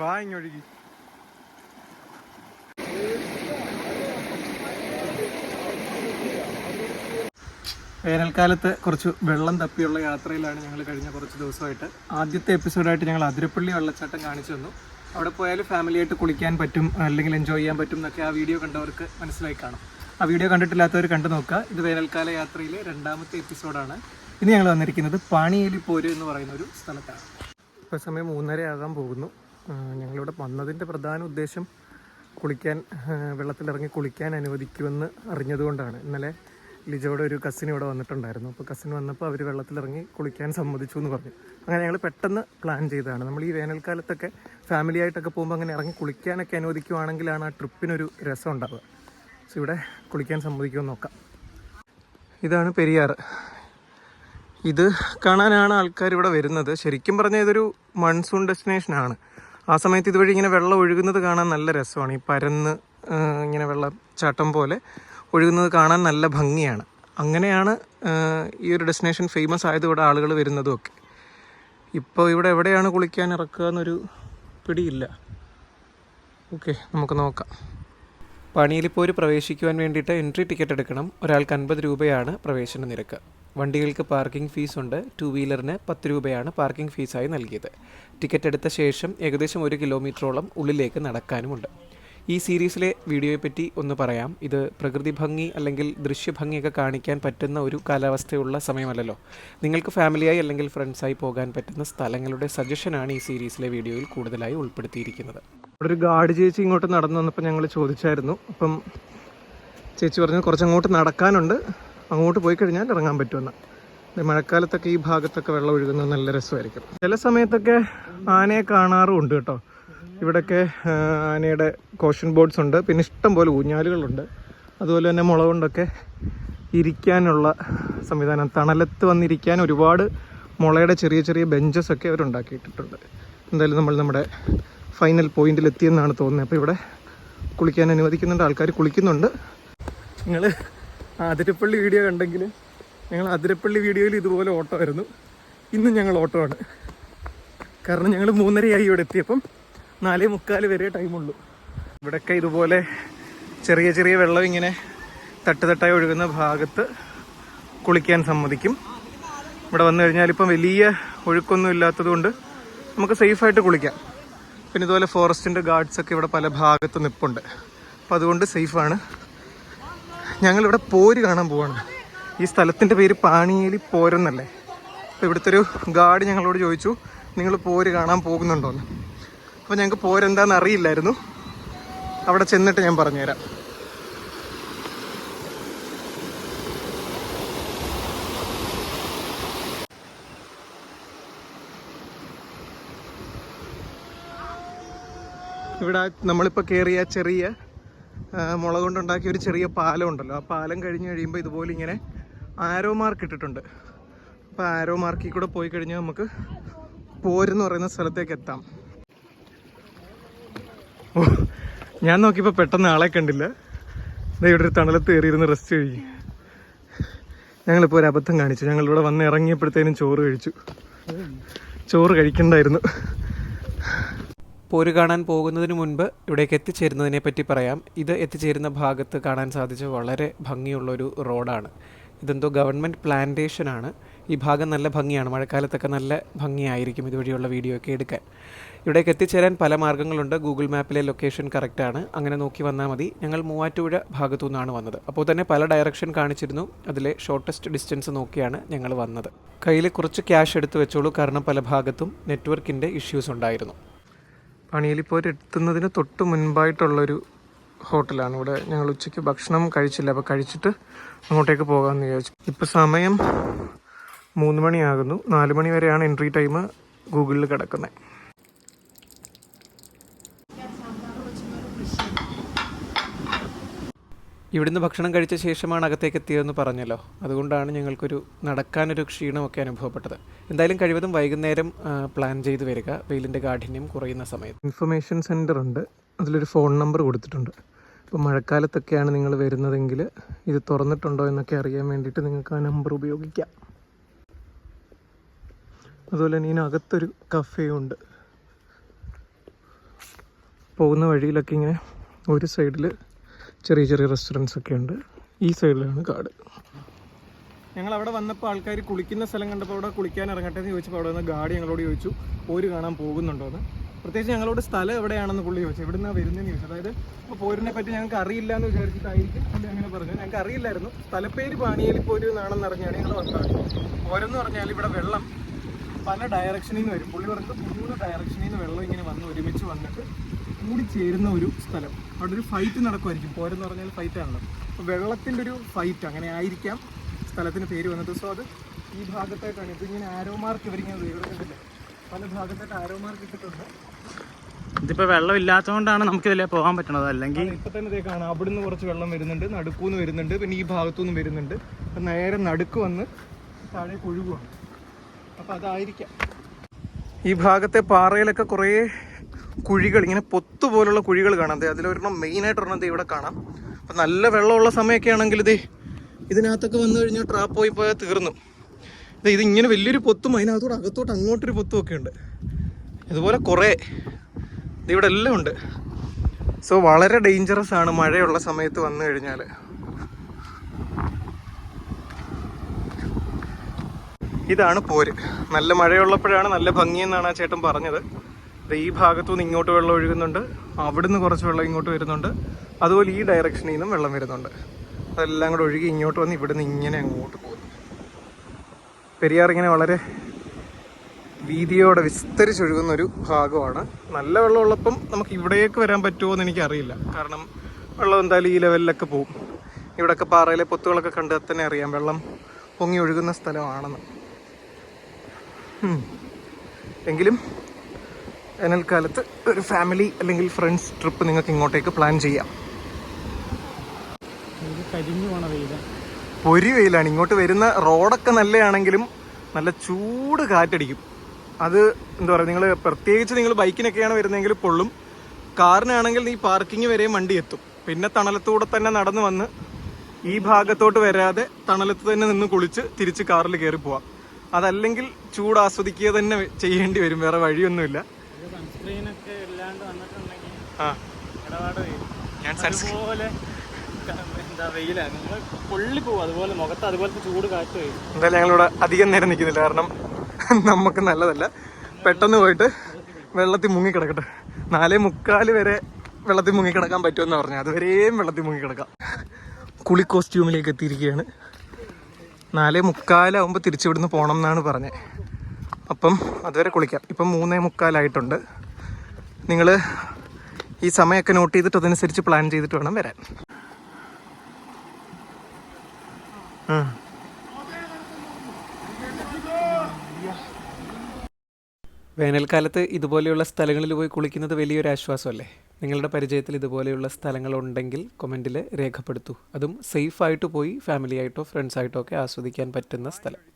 വാ ഇങ്ങൊഴുകി വേനൽക്കാലത്ത് കുറച്ച് വെള്ളം തപ്പിയുള്ള യാത്രയിലാണ് ഞങ്ങൾ കഴിഞ്ഞ കുറച്ച് ദിവസമായിട്ട്. ആദ്യത്തെ എപ്പിസോഡായിട്ട് ഞങ്ങൾ അതിരപ്പള്ളി വെള്ളച്ചാട്ടം കാണിച്ചു തന്നു. അവിടെ പോയാൽ ഫാമിലിയായിട്ട് കുളിക്കാൻ പറ്റും അല്ലെങ്കിൽ എൻജോയ് ചെയ്യാൻ പറ്റും എന്നൊക്കെ ആ വീഡിയോ കണ്ടവർക്ക് മനസ്സിലായി കാണും. ആ വീഡിയോ കണ്ടിട്ടില്ലാത്തവർ കണ്ടു നോക്കുക. ഇത് വേനൽക്കാല യാത്രയിലെ രണ്ടാമത്തെ എപ്പിസോഡാണ്. ഇനി ഞങ്ങൾ വന്നിരിക്കുന്നത് പാണിയേലി പോര് എന്ന് പറയുന്ന ഒരു സ്ഥലത്താണ്. ഇപ്പോൾ സമയം മൂന്നര ആകാൻ പോകുന്നു. ഞങ്ങളിവിടെ വന്നതിന്റെ പ്രധാന ഉദ്ദേശം കുളിക്കാൻ വെള്ളത്തിലിറങ്ങി കുളിക്കാൻ അനുവദിക്കുമെന്ന് അറിഞ്ഞതുകൊണ്ടാണ്. ഇന്നലെ ലിജോയുടെ ഒരു കസിൻ ഇവിടെ വന്നിട്ടുണ്ടായിരുന്നു. അപ്പോൾ കസിൻ വന്നപ്പോൾ അവർ വെള്ളത്തിലിറങ്ങി കുളിക്കാൻ സമ്മതിച്ചു എന്ന് പറഞ്ഞു. അങ്ങനെ ഞങ്ങൾ പെട്ടെന്ന് പ്ലാൻ ചെയ്തതാണ്. നമ്മൾ ഈ വേനൽക്കാലത്തൊക്കെ ഫാമിലി ആയിട്ടൊക്കെ പോകുമ്പോൾ അങ്ങനെ ഇറങ്ങി കുളിക്കാനൊക്കെ അനുവദിക്കുവാണെങ്കിലാണ് ആ ട്രിപ്പിനൊരു രസം ഉണ്ടാവുക. സോ ഇവിടെ കുളിക്കാൻ സമ്മതിക്കുമെന്ന് നോക്കാം. ഇതാണ് പെരിയാർ. ഇത് കാണാനാണ് ആൾക്കാർ ഇവിടെ വരുന്നത്. ശരിക്കും പറഞ്ഞാൽ ഇതൊരു മൺസൂൺ ഡെസ്റ്റിനേഷനാണ് ആ സമയത്ത് ഇതുവഴി ഇങ്ങനെ വെള്ളം ഒഴുകുന്നത് കാണാൻ നല്ല രസമാണ്. ഈ പരന്ന് ഇങ്ങനെ ഇങ്ങനെ വെള്ളച്ചാട്ടം പോലെ ഒഴുകുന്നത് കാണാൻ നല്ല ഭംഗിയാണ്. അങ്ങനെയാണ് ഈ ഒരു ഡെസ്റ്റിനേഷൻ ഫേമസ് ആയത് ഇവിടെ ആളുകൾ വരുന്നതും ഒക്കെ. ഇപ്പോൾ ഇവിടെ എവിടെയാണ് കുളിക്കാൻ ഇറക്കുക എന്നൊരു പിടിയില്ല. ഓക്കെ നമുക്ക് നോക്കാം. പണിയിലിപ്പോര് പ്രവേശിക്കുവാൻ വേണ്ടിയിട്ട് എൻട്രി ടിക്കറ്റ് എടുക്കണം. ഒരാൾക്ക് അൻപത് രൂപയാണ് പ്രവേശന നിരക്ക്. വണ്ടികൾക്ക് പാർക്കിംഗ് ഫീസ് ഉണ്ട് ടു വീലറിന് പത്ത് രൂപയാണ് പാർക്കിംഗ് ഫീസായി നൽകിയത്. ടിക്കറ്റ് എടുത്ത ശേഷം ഏകദേശം ഒരു കിലോമീറ്ററോളം ഉള്ളിലേക്ക് നടക്കാനുമുണ്ട്. ഈ സീരീസിലെ വീഡിയോയെപ്പറ്റി ഒന്ന് പറയാം. ഇത് പ്രകൃതി ഭംഗി അല്ലെങ്കിൽ ദൃശ്യഭംഗിയൊക്കെ കാണിക്കാൻ പറ്റുന്ന ഒരു കാലാവസ്ഥയുള്ള സമയമല്ലല്ലോ. നിങ്ങൾക്ക് ഫാമിലിയായി അല്ലെങ്കിൽ ഫ്രണ്ട്സായി പോകാൻ പറ്റുന്ന സ്ഥലങ്ങളുടെ സജഷനാണ് ഈ സീരീസിലെ വീഡിയോയിൽ കൂടുതലായി ഉൾപ്പെടുത്തിയിരിക്കുന്നത്. ഒരു ഗാർഡ് ചേച്ചി ഇങ്ങോട്ട് നടന്നു വന്നപ്പോൾ ഞങ്ങൾ ചോദിച്ചായിരുന്നു. അപ്പം ചേച്ചി പറഞ്ഞു കുറച്ചങ്ങോട്ട് നടക്കാനുണ്ട്. അങ്ങോട്ട് പോയി കഴിഞ്ഞാൽ ഇറങ്ങാൻ പറ്റുമെന്ന്. മഴക്കാലത്തൊക്കെ ഈ ഭാഗത്തൊക്കെ വെള്ളം ഒഴുകുന്നത് നല്ല രസമായിരിക്കും. ചില സമയത്തൊക്കെ ആനയെ കാണാറുമുണ്ട് കേട്ടോ. ഇവിടെയൊക്കെ ആനയുടെ കോഷൻ ബോർഡ്സ് ഉണ്ട്. പിന്നെ ഇഷ്ടം പോലെ ഊഞ്ഞാലുകളുണ്ട്. അതുപോലെ തന്നെ മുള കൊണ്ടൊക്കെ ഇരിക്കാനുള്ള സംവിധാനം. തണലത്ത് വന്നിരിക്കാൻ ഒരുപാട് മുളയുടെ ചെറിയ ചെറിയ ബെഞ്ചസ് ഒക്കെ അവരുണ്ടാക്കിയിട്ടിട്ടുണ്ട് എന്തായാലും നമ്മൾ നമ്മുടെ ഫൈനൽ പോയിന്റിൽ എത്തിയെന്നാണ് തോന്നുന്നത്. അപ്പോൾ ഇവിടെ കുളിക്കാൻ അനുവദിക്കുന്നുണ്ട്. ആൾക്കാർ കുളിക്കുന്നുണ്ട്. നിങ്ങൾ അതിരപ്പള്ളി വീഡിയോ കണ്ടെങ്കിൽ ഞങ്ങൾ അതിരപ്പള്ളി വീഡിയോയിൽ ഇതുപോലെ ഓട്ടോ ആയിരുന്നു. ഇന്നും ഞങ്ങൾ ഓട്ടോ ആണ്. കാരണം ഞങ്ങൾ മൂന്നരയായി ഇവിടെ എത്തിയപ്പം നാലേ മുക്കാൽ വരെ ടൈമുള്ളൂ ഇവിടെയൊക്കെ ഇതുപോലെ ചെറിയ ചെറിയ വെള്ളം ഇങ്ങനെ തട്ടുതട്ടായി ഒഴുകുന്ന ഭാഗത്ത് കുളിക്കാൻ സമ്മതിക്കും. ഇവിടെ വന്നു കഴിഞ്ഞാൽ ഇപ്പം വലിയ ഒഴുക്കൊന്നും ഇല്ലാത്തത് കൊണ്ട് നമുക്ക് സേഫായിട്ട് കുളിക്കാം. പിന്നെ ഇതുപോലെ ഫോറസ്റ്റിന്റെ ഗാർഡ്സൊക്കെ ഇവിടെ പല ഭാഗത്ത് നിപ്പുണ്ട്. അപ്പം അതുകൊണ്ട് സേഫാണ് ഞങ്ങളിവിടെ പോര് കാണാൻ പോവാണ്. ഈ സ്ഥലത്തിന്റെ പേര് പാണിയേലി പോരെന്നല്ലേ. അപ്പോൾ ഇവിടുത്തെ ഒരു ഗാർഡ് ഞങ്ങളോട് ചോദിച്ചു നിങ്ങൾ പോര് കാണാൻ പോകുന്നുണ്ടോന്ന് അപ്പോൾ ഞങ്ങൾക്ക് പോരെന്താണെന്ന് അറിയില്ലായിരുന്നു. അവിടെ ചെന്നിട്ട് ഞാൻ പറഞ്ഞുതരാം. ഇവിടെ നമ്മളിപ്പോൾ കയറിയ ചെറിയ ആ, മുള കൊണ്ടുണ്ടാക്കിയ ഒരു ചെറിയ പാലം ഉണ്ടല്ലോ ആ പാലം കഴിഞ്ഞ് കഴിയുമ്പോൾ ഇതുപോലെ ഇങ്ങനെ ആരോ മാർക്ക് ഇട്ടിട്ടുണ്ട്. അപ്പോൾ ആരോ മാർക്കിൽ കൂടെ പോയി കഴിഞ്ഞാൽ നമുക്ക് പോരെന്ന് പറയുന്ന സ്ഥലത്തേക്ക് എത്താം. ഓ ഞാൻ നോക്കിയപ്പോൾ പെട്ടെന്ന് ആളെ കണ്ടില്ല. ഇവിടെ ഒരു തണലത്ത് കയറിയിരുന്ന് റെസ്റ്റ് കഴിക്കും ഞങ്ങളിപ്പോൾ ഒരു അബദ്ധം കാണിച്ചു. ഞങ്ങളിവിടെ വന്ന് ഇറങ്ങിയപ്പോഴത്തേനും ചോറ് കഴിച്ചു. ചോറ് കഴിക്കണ്ടായിരുന്നു. പോര് കാണാൻ പോകുന്നതിന് മുൻപ് ഇവിടേക്ക് എത്തിച്ചേരുന്നതിനെ പറ്റി പറയാം. ഇത് എത്തിച്ചേരുന്ന ഭാഗത്ത് കാണാൻ സാധിച്ച വളരെ ഭംഗിയുള്ളൊരു റോഡാണ്. ഇതെന്തോ ഗവൺമെന്റ് പ്ലാന്റേഷനാണ് ഈ ഭാഗം നല്ല ഭംഗിയാണ്. മഴക്കാലത്തൊക്കെ നല്ല ഭംഗിയായിരിക്കും ഇതുവഴിയുള്ള വീഡിയോ ഒക്കെ എടുക്കാൻ. ഇവിടേക്ക് എത്തിച്ചേരാൻ പല മാർഗങ്ങളുണ്ട് ഗൂഗിൾ മാപ്പിലെ ലൊക്കേഷൻ കറക്റ്റാണ് അങ്ങനെ നോക്കി വന്നാൽ മതി. ഞങ്ങൾ മൂവാറ്റുപുഴ ഭാഗത്തു നിന്നാണ് വന്നത്. അപ്പോൾ തന്നെ പല ഡയറക്ഷൻ കാണിച്ചിരുന്നു. അതിലെ ഷോർട്ടസ്റ്റ് ഡിസ്റ്റൻസ് നോക്കിയാണ് ഞങ്ങൾ വന്നത്. കയ്യിൽ കുറച്ച് ക്യാഷ് എടുത്തു വെച്ചോളൂ. കാരണം പല ഭാഗത്തും നെറ്റ്വർക്കിന്റെ ഇഷ്യൂസ് ഉണ്ടായിരുന്നു. പണിയിലിപ്പോൾ എത്തുന്നതിന് തൊട്ട് മുൻപായിട്ടുള്ളൊരു ഹോട്ടലാണ്. ഇവിടെ ഞങ്ങൾ ഉച്ചയ്ക്ക് ഭക്ഷണം കഴിച്ചില്ല. അപ്പോൾ കഴിച്ചിട്ട് അങ്ങോട്ടേക്ക് പോകാമെന്ന് വിചാരിച്ചു. ഇപ്പോൾ സമയം മൂന്ന് മണിയാകുന്നു. നാല് മണി വരെയാണ് എൻട്രി ടൈം ഗൂഗിളിൽ കിടക്കുന്നത്. ഇവിടുന്ന് ഭക്ഷണം കഴിച്ച ശേഷമാണ് അകത്തേക്ക് എത്തിയതെന്ന് പറഞ്ഞല്ലോ. അതുകൊണ്ടാണ് ഞങ്ങൾക്കൊരു നടക്കാനൊരു ക്ഷീണമൊക്കെ അനുഭവപ്പെട്ടത്. എന്തായാലും കഴിവതും വൈകുന്നേരം പ്ലാൻ ചെയ്ത് വരിക. വെയിലിന്റെ കാഠിന്യം കുറയുന്ന സമയത്ത്. ഇൻഫർമേഷൻ സെന്റർ ഉണ്ട്. അതിലൊരു ഫോൺ നമ്പർ കൊടുത്തിട്ടുണ്ട്. ഇപ്പോൾ മഴക്കാലത്തൊക്കെയാണ് നിങ്ങൾ വരുന്നതെങ്കിൽ ഇത് തുറന്നിട്ടുണ്ടോ എന്നൊക്കെ അറിയാൻ വേണ്ടിയിട്ട് നിങ്ങൾക്ക് ആ നമ്പർ ഉപയോഗിക്കാം. അതുപോലെ തന്നെ ഇതിനകത്തൊരു കഫേ ഉണ്ട്. പോകുന്ന വഴിയിലൊക്കെ ഇങ്ങനെ ഒരു സൈഡിൽ ചെറിയ ചെറിയ റെസ്റ്റോറന്റ്സ് ഒക്കെ ഉണ്ട്. ഈ സൈഡിലാണ് കാട്. ഞങ്ങൾ അവിടെ വന്നപ്പോൾ ആൾക്കാർ കുളിക്കുന്ന സ്ഥലം കണ്ടപ്പോൾ അവിടെ കുളിക്കാൻ ഇറങ്ങട്ടെ എന്ന് ചോദിച്ചപ്പോൾ അവിടെ നിന്ന് ഗാഡി ഞങ്ങളോട് ചോദിച്ചു പോര് കാണാൻ പോകുന്നുണ്ടോയെന്ന് പ്രത്യേകിച്ച് ഞങ്ങളോട് സ്ഥലം എവിടെയാണെന്ന് പുള്ളി ചോദിച്ചു എവിടെ നിന്നാണ് വരുന്നതെന്ന് ചോദിച്ചു. അതായത് ഇപ്പോൾ പോരിനെ പറ്റി ഞങ്ങൾക്ക് അറിയില്ല എന്ന് വിചാരിച്ചിട്ടായിരിക്കും പുള്ളി അങ്ങനെ പറഞ്ഞു ഞങ്ങൾക്ക് അറിയില്ലായിരുന്നു. സ്ഥലപ്പേര് പാണിയേലി പോര് എന്നാണെന്ന് അറിഞ്ഞാണ് ഞങ്ങൾ വന്നത്. പോരെന്ന് പറഞ്ഞാൽ ഇവിടെ വെള്ളം പല ഡയറക്ഷനിൽ നിന്ന് വരും. പുള്ളി പറഞ്ഞത് മൂന്ന് ഡയറക്ഷനിൽ നിന്ന് വെള്ളം ഇങ്ങനെ വന്ന് ഒരുമിച്ച് വന്നിട്ട് കൂടി ചേരുന്ന ഒരു സ്ഥലം. അവിടെ ഒരു ഫൈറ്റ് നടക്കുമായിരിക്കും പോരെന്ന് പറഞ്ഞാൽ ഫൈറ്റ് ആണല്ലോ. അപ്പോൾ വെള്ളത്തിന്റെ ഒരു ഫൈറ്റ് അങ്ങനെ ആയിരിക്കാം സ്ഥലത്തിന് പേര് വന്നത്. സോ അത് ഈ ഭാഗത്തായിട്ടാണ്. ഇതിങ്ങനെ ആരോ മാർക്ക് ഇവരിങ്ങനെ ഇവിടെ പല ഭാഗത്തായിട്ട് ആരോ മാർക്ക് ഇട്ടിട്ടുണ്ട്. ഇതിപ്പോ വെള്ളം ഇല്ലാത്തതുകൊണ്ടാണ് നമുക്ക് ഇതിലേ പോകാൻ പറ്റണത്. അല്ലെങ്കിൽ ഇപ്പൊ തന്നെ ഇതേ കാണാം. അവിടുന്ന് കുറച്ച് വെള്ളം വരുന്നുണ്ട്. നടുക്കൂന്ന് വരുന്നുണ്ട്. പിന്നെ ഈ ഭാഗത്തുനിന്ന് വരുന്നുണ്ട്. അപ്പൊ നേരെ നടുക്ക് വന്ന് താഴെ ഒഴുകുവാണ്. അപ്പൊ അതായിരിക്കാം. ഈ ഭാഗത്തെ പാറയിലൊക്കെ കുറേ കുഴികൾ ഇങ്ങനെ പൊത്ത് പോലുള്ള കുഴികൾ കാണാം. അതെ അതിലൊരെണ്ണം മെയിനായിട്ട് ഒരെണ്ണം ഇവിടെ കാണാം. അപ്പം നല്ല വെള്ളമുള്ള സമയമൊക്കെ ആണെങ്കിൽ ഇതേ ഇതിനകത്തൊക്കെ വന്നു കഴിഞ്ഞാൽ ട്രാപ്പ് പോയി പോയാൽ തീർന്നു. ഇത് ഇങ്ങനെ വലിയൊരു പൊത്തും അതിനകത്തോട്ട് അകത്തോട്ട് അങ്ങോട്ടൊരു പൊത്തും ഒക്കെ ഉണ്ട്. ഇതുപോലെ കുറേ ഇവിടെ എല്ലാം ഉണ്ട്. സോ വളരെ ഡേഞ്ചറസ് ആണ് മഴയുള്ള സമയത്ത് വന്നു കഴിഞ്ഞാൽ ഇതാണ് പോര്. നല്ല മഴയുള്ളപ്പോഴാണ് നല്ല ഭംഗിയെന്നാണ് ആ ചേട്ടൻ പറഞ്ഞത്. ഈ ഭാഗത്തു നിന്ന് ഇങ്ങോട്ട് വെള്ളം ഒഴുകുന്നുണ്ട്. അവിടുന്ന് കുറച്ച് വെള്ളം ഇങ്ങോട്ട് വരുന്നുണ്ട്. അതുപോലെ ഈ ഡയറക്ഷനിൽ നിന്നും വെള്ളം വരുന്നുണ്ട്. അതെല്ലാം കൂടെ ഒഴുകി ഇങ്ങോട്ട് വന്ന് ഇവിടുന്ന് ഇങ്ങനെ അങ്ങോട്ട് പോകുന്നു. പെരിയാർ ഇങ്ങനെ വളരെ വീതിയോടെ വിസ്തരിച്ചൊഴുകുന്ന ഒരു ഭാഗമാണ്. നല്ല വെള്ളമുള്ളപ്പം നമുക്ക് ഇവിടേക്ക് വരാൻ പറ്റുമോ എന്ന് എനിക്കറിയില്ല. കാരണം വെള്ളം എന്തായാലും ഈ ലെവലിലൊക്കെ പോകും ഇവിടെയൊക്കെ പാറയിലെ പൊത്തുകളൊക്കെ കണ്ട് തന്നെ അറിയാം വെള്ളം പൊങ്ങി ഒഴുകുന്ന സ്ഥലമാണെന്ന്. എങ്കിലും വേനൽക്കാലത്ത് ഒരു ഫാമിലി അല്ലെങ്കിൽ ഫ്രണ്ട്സ് ട്രിപ്പ് നിങ്ങൾക്ക് ഇങ്ങോട്ടേക്ക് പ്ലാൻ ചെയ്യാം. പൊരി വെയിലാണ്. ഇങ്ങോട്ട് വരുന്ന റോഡൊക്കെ നല്ലതാണെങ്കിലും നല്ല ചൂട് കാറ്റടിക്കും. അത് എന്താ പറയുക നിങ്ങൾ പ്രത്യേകിച്ച് നിങ്ങൾ ബൈക്കിനൊക്കെയാണ് വരുന്നതെങ്കിൽ പൊള്ളും. കാറിനാണെങ്കിൽ നീ പാർക്കിംഗ് വരെയും വണ്ടി എത്തും. പിന്നെ തണലത്തൂടെ തന്നെ നടന്നു വന്ന് ഈ ഭാഗത്തോട്ട് വരാതെ തണലത്ത് തന്നെ നിന്ന് കുളിച്ച് തിരിച്ച് കാറിൽ കയറി പോവാം. അതല്ലെങ്കിൽ ചൂട് ആസ്വദിക്കുക തന്നെ ചെയ്യേണ്ടി വരും. വേറെ വഴിയൊന്നുമില്ല. സൺസ്ക്രീൻ ഒക്കെ ഇല്ലാണ്ട് വന്നിട്ടുണ്ടെങ്കിൽ ഇടപാട് ഞാൻ അതുപോലെ എന്താ നിങ്ങൾ പൊള്ളി പോകും അതുപോലെ മുഖത്ത് അതുപോലത്തെ ചൂട് കാറ്റ് വരും. എന്തായാലും ഞങ്ങളിവിടെ അധികം നേരം നിൽക്കുന്നില്ല. കാരണം നമുക്ക് നല്ലതല്ല. പെട്ടെന്ന് പോയിട്ട് വെള്ളത്തിൽ മുങ്ങി കിടക്കട്ടെ. നാലേ മുക്കാൽ വരെ വെള്ളത്തിൽ മുങ്ങി കിടക്കാൻ പറ്റുമെന്ന് പറഞ്ഞു അതുവരെയും വെള്ളത്തിൽ മുങ്ങി കിടക്കാം. കുളി കോസ്റ്റ്യൂമിലേക്ക് എത്തിയിരിക്കുകയാണ്. നാലേ മുക്കാലാവുമ്പോൾ തിരിച്ചിവിടുന്ന് പോകണം എന്നാണ് പറഞ്ഞത്. അപ്പം അതുവരെ കുളിക്കാം. ഇപ്പം മൂന്നേ മുക്കാലായിട്ടുണ്ട്. നിങ്ങൾ ഈ സമയമൊക്കെ നോട്ട് ചെയ്തിട്ട് അതനുസരിച്ച് പ്ലാൻ ചെയ്തിട്ട് വേണം വരാൻ. വേനൽക്കാലത്ത് ഇതുപോലെയുള്ള സ്ഥലങ്ങളിൽ പോയി കുളിക്കുന്നത് വലിയൊരു ആശ്വാസമല്ലേ? നിങ്ങളുടെ പരിചയത്തിൽ ഇതുപോലെയുള്ള സ്ഥലങ്ങളുണ്ടെങ്കിൽ കൊമന്റിൽ രേഖപ്പെടുത്തൂ. അതും സേഫായിട്ട് പോയി ഫാമിലിയായിട്ടോ ഫ്രണ്ട്സായിട്ടോ ഒക്കെ ആസ്വദിക്കാൻ പറ്റുന്ന സ്ഥലം.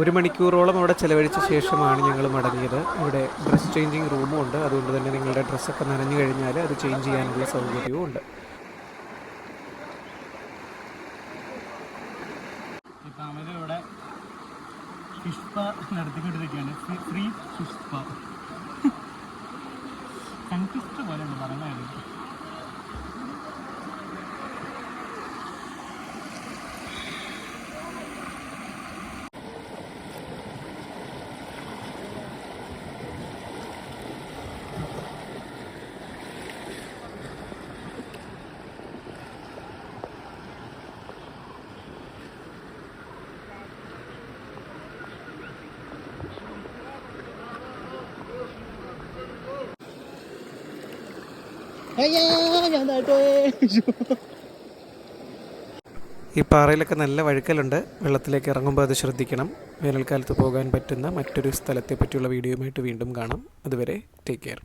ഒരു മണിക്കൂറോളം അവിടെ ചെലവഴിച്ച ശേഷമാണ് ഞങ്ങൾ മടങ്ങിയത്. ഇവിടെ ഡ്രസ് ചേഞ്ചിങ് റൂമും ഉണ്ട്. അതുകൊണ്ട് തന്നെ നിങ്ങളുടെ ഡ്രസ്സൊക്കെ നനഞ്ഞു കഴിഞ്ഞാൽ അത് ചേഞ്ച് ചെയ്യാനുള്ള സൗകര്യവും ഉണ്ട്. നടത്തിക്കൊണ്ടിരിക്കുകയാണ്. ഫ്രീ ഫിഷ് സ്പാ 哎呀，ഞാൻ ഈ പാറയിലൊക്കെ നല്ല വഴുക്കലുണ്ട്. വെള്ളത്തിലേക്ക് ഇറങ്ങുമ്പോൾ അത് ശ്രദ്ധിക്കണം. വേനൽക്കാലത്ത് പോകാൻ പറ്റുന്ന മറ്റൊരു സ്ഥലത്തെ പറ്റിയുള്ള വീഡിയോയുമായിട്ട് വീണ്ടും കാണാം. അതുവരെ ടേക്ക് കെയർ